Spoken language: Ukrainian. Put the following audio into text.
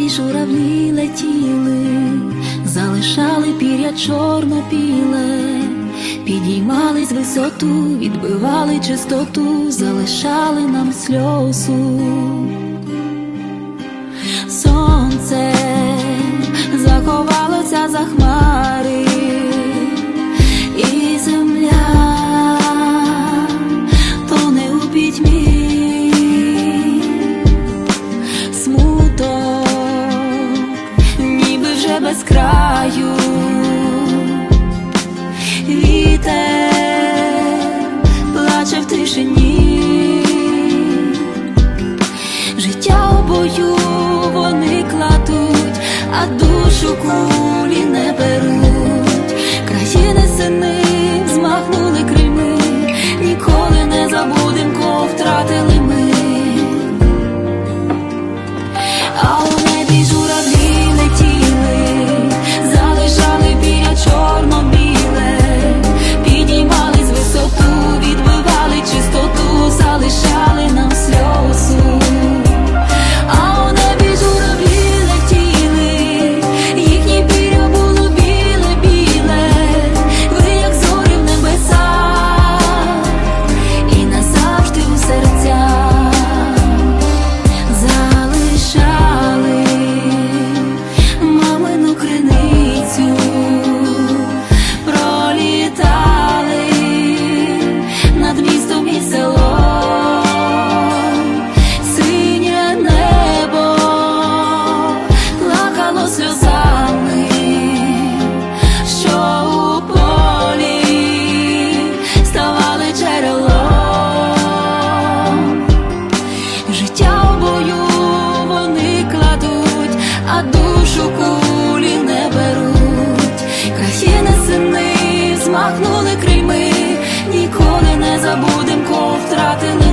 небі журавлі летіли, залишали пір'я чорно-біле, підіймались висоту, відбивали чистоту, залишали нам сльозу. Без краю, вітер плаче в тишині. Життя у бою вони кладуть, а душу кулі не беруть. Країни сини змахнули крильми, змахнули крими, ніколи не забудем, кого втратили